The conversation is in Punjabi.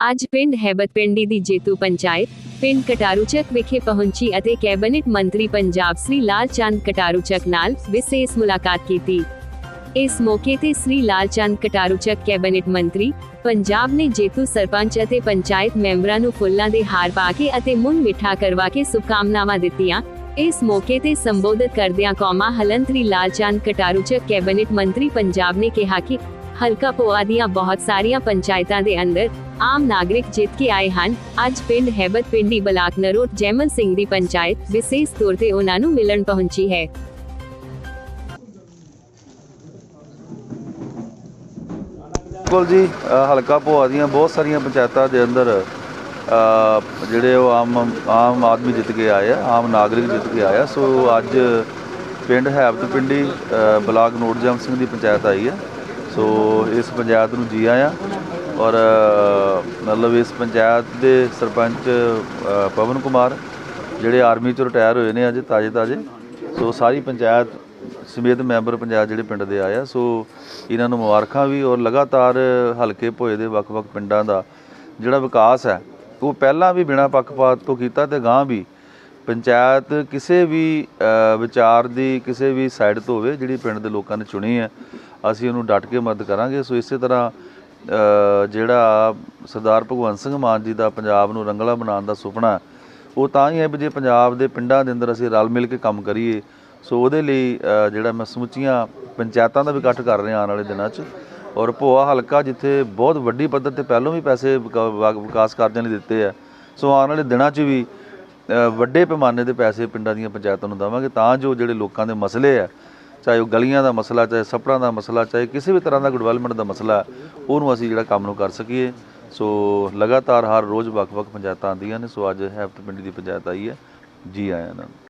ਅੱਜ ਪਿੰਡ ਹੈਬਤ ਦੀ ਜੇਤੂ ਪੰਚਾਇਤ, ਪਿੰਡ ਕਟਾਰੂਚਕ ਵਿਖੇ ਪਹੁੰਚੀ ਅਤੇ ਕੈਬਨਿਟ ਮੰਤਰੀ ਪੰਜਾਬ ਸ੍ਰੀ ਲਾਲ ਚੰਦ ਕਟਾਰੂਚਕ ਨਾਲ ਵਿਸ਼ੇਸ਼ ਮੁਲਾਕਾਤ ਕੀਤੀ। ਇਸ ਮੌਕੇ ਤੇ ਸ੍ਰੀ ਲਾਲ ਚੰਦ ਕਟਾਰੂਚਕ ਕੈਬਨਿਟ ਮੰਤਰੀ, ਪੰਜਾਬ ਨੇ ਜੇਤੂ ਸਰਪੰਚ ਅਤੇ ਪੰਚਾਇਤ ਮੈਂਬਰਾਂ ਨੂੰ ਫੁੱਲਾਂ ਦੇ ਹਾਰ ਪਾ ਕੇ ਅਤੇ ਮੁੰਨ ਮਿੱਠਾ ਕਰਵਾ ਕੇ ਸ਼ੁਭਕਾਮਨਾਵਾਂ ਦਿੱਤੀਆਂ। ਇਸ ਮੌਕੇ ਤੇ ਸੰਬੋਧਿਤ ਕਰਦਿਆਂ ਕੌਮਾ ਹਲੰਤਰੀ ਲਾਲ ਚੰਦ ਕਟਾਰੂਚਕ ਕੈਬਨਿਟ ਮੰਤਰੀ ਪੰਜਾਬ ਨੇ ਕਿਹਾ ਕਿ ਹਲਕਾ ਪੋਆ ਦੀਆਂ ਬਹੁਤ ਸਾਰੀਆਂ ਪੰਚਾਇਤਾਂ ਦੇ ਅੰਦਰ ਆਮ ਨਾਗਰਿਕ ਜਿੱਤ ਕੇ ਆਏ ਹਨ। ਅੱਜ ਪਿੰਡ ਹੈਬਤ ਪਿੰਡੀ ਬਲਾਕ ਨਰੋਟ ਜੈਮਲ ਸਿੰਘ ਦੀ ਪੰਚਾਇਤ ਵਿਸ਼ੇਸ਼ ਤੌਰ ਤੇ ਉਹਨਾਂ ਨੂੰ ਮਿਲਣ ਪਹੁੰਚੀ ਹੈ। ਬਿਲਕੁਲ ਜੀ ਹਲਕਾ ਭੋਆ ਦੀਆਂ ਬਹੁਤ ਸਾਰੀਆਂ ਪੰਚਾਇਤਾਂ ਦੇ ਅੰਦਰ ਜਿਹੜੇ ਉਹ ਆਮ ਆਮ ਆਦਮੀ ਜਿੱਤ ਕੇ ਆਏ ਆ, ਆਮ ਨਾਗਰਿਕ ਜਿੱਤ ਕੇ ਆਇਆ ਸੋ ਅੱਜ ਪਿੰਡ ਹੈਬਤ ਪਿੰਡੀ ਬਲਾਕ ਨੋਟ ਜਮ ਸਿੰਘ ਦੀ ਪੰਚਾਇਤ ਆਈ ਹੈ। ਸੋ ਇਸ ਪੰਚਾਇਤ ਨੂੰ ਜੀ ਆਇਆਂ। ਔਰ ਮਤਲਬ ਇਸ ਪੰਚਾਇਤ ਦੇ ਸਰਪੰਚ ਪਵਨ ਕੁਮਾਰ, ਜਿਹੜੇ ਆਰਮੀ ਚੋਂ ਰਿਟਾਇਰ ਹੋਏ ਨੇ ਅੱਜ ਤਾਜੇ ਤਾਜੇ ਸੋ ਸਾਰੀ ਪੰਚਾਇਤ ਸਮੇਤ ਮੈਂਬਰ ਪੰਚਾਇਤ ਜਿਹੜੇ ਪਿੰਡ ਦੇ ਆਏ ਆ, ਸੋ ਇਹਨਾਂ ਨੂੰ ਮੁਬਾਰਕਾਂ ਵੀ ਔਰ ਲਗਾਤਾਰ ਹਲਕੇ ਭੋਏ ਦੇ ਵੱਖ-ਵੱਖ ਪਿੰਡਾਂ ਦਾ ਜਿਹੜਾ ਵਿਕਾਸ ਹੈ, ਉਹ ਪਹਿਲਾਂ ਵੀ ਬਿਨਾਂ ਪੱਖਪਾਤ ਤੋਂ ਕੀਤਾ ਤੇ ਗਾਂ ਵੀ ਪੰਚਾਇਤ ਕਿਸੇ ਵੀ ਵਿਚਾਰ ਦੀ ਕਿਸੇ ਵੀ ਸਾਈਡ ਤੋਂ ਹੋਵੇ ਜਿਹੜੀ ਪਿੰਡ ਦੇ ਲੋਕਾਂ ਨੇ ਚੁਣੀ ਹੈ, ਅਸੀਂ ਉਹਨੂੰ ਡਟ ਕੇ ਮਦਦ ਕਰਾਂਗੇ, ਸੋ ਇਸੇ ਤਰ੍ਹਾਂ ਜਿਹੜਾ ਸਰਦਾਰ ਭਗਵੰਤ ਸਿੰਘ ਮਾਨ ਜੀ ਦਾ ਪੰਜਾਬ ਨੂੰ ਰੰਗਲਾ ਬਣਾਉਣ ਦਾ ਸੁਪਨਾ ਉਹ ਤਾਂ ਹੀ ਹੈ ਵੀ ਜੇ ਪੰਜਾਬ ਦੇ ਪਿੰਡਾਂ ਦੇ ਅੰਦਰ ਅਸੀਂ ਰਲ ਮਿਲ ਕੇ ਕੰਮ ਕਰੀਏ, ਸੋ ਉਹਦੇ ਲਈ ਜਿਹੜਾ ਮੈਂ ਸਮੁੱਚੀਆਂ ਪੰਚਾਇਤਾਂ ਦਾ ਵੀ ਇਕੱਠ ਕਰ ਰਿਹਾ ਆਉਣ ਵਾਲੇ ਦਿਨਾਂ 'ਚ, ਔਰ ਭੋਆ ਹਲਕਾ ਜਿੱਥੇ ਬਹੁਤ ਵੱਡੀ ਪੱਧਰ ਤੇ ਪਹਿਲਾਂ ਵੀ ਪੈਸੇ ਵਿਕਾਸ ਕਾਰਜਾਂ ਲਈ ਦਿੱਤੇ ਆ, ਸੋ ਆਉਣ ਵਾਲੇ ਦਿਨਾਂ 'ਚ ਵੀ ਵੱਡੇ ਪੈਮਾਨੇ ਦੇ ਪੈਸੇ ਪਿੰਡਾਂ ਦੀਆਂ ਪੰਚਾਇਤਾਂ ਨੂੰ ਦੇਵਾਂਗੇ, ਤਾਂ ਜੋ ਜਿਹੜੇ ਲੋਕਾਂ ਦੇ ਮਸਲੇ ਆ ਚਾਹੇ ਉਹ ਗਲੀਆਂ ਦਾ ਮਸਲਾ, ਚਾਹੇ ਸਪਰਾਂ ਦਾ ਮਸਲਾ, ਚਾਹੇ ਕਿਸੇ ਵੀ ਤਰ੍ਹਾਂ ਦਾ ਡਿਵੈਲਪਮੈਂਟ ਦਾ ਮਸਲਾ, ਉਹਨੂੰ ਅਸੀਂ ਜਿਹੜਾ ਕੰਮ ਨੂੰ ਕਰ ਸਕੀਏ। ਸੋ ਲਗਾਤਾਰ ਹਰ ਰੋਜ਼ ਵੱਖ-ਵੱਖ ਪੰਚਾਇਤਾਂ ਆਉਂਦੀਆਂ ਨੇ, ਸੋ ਅੱਜ ਹੈਫਟ ਪਿੰਡ ਦੀ ਪੰਚਾਇਤ ਆਈ ਹੈ। ਜੀ ਆਇਆਂ ਨੂੰ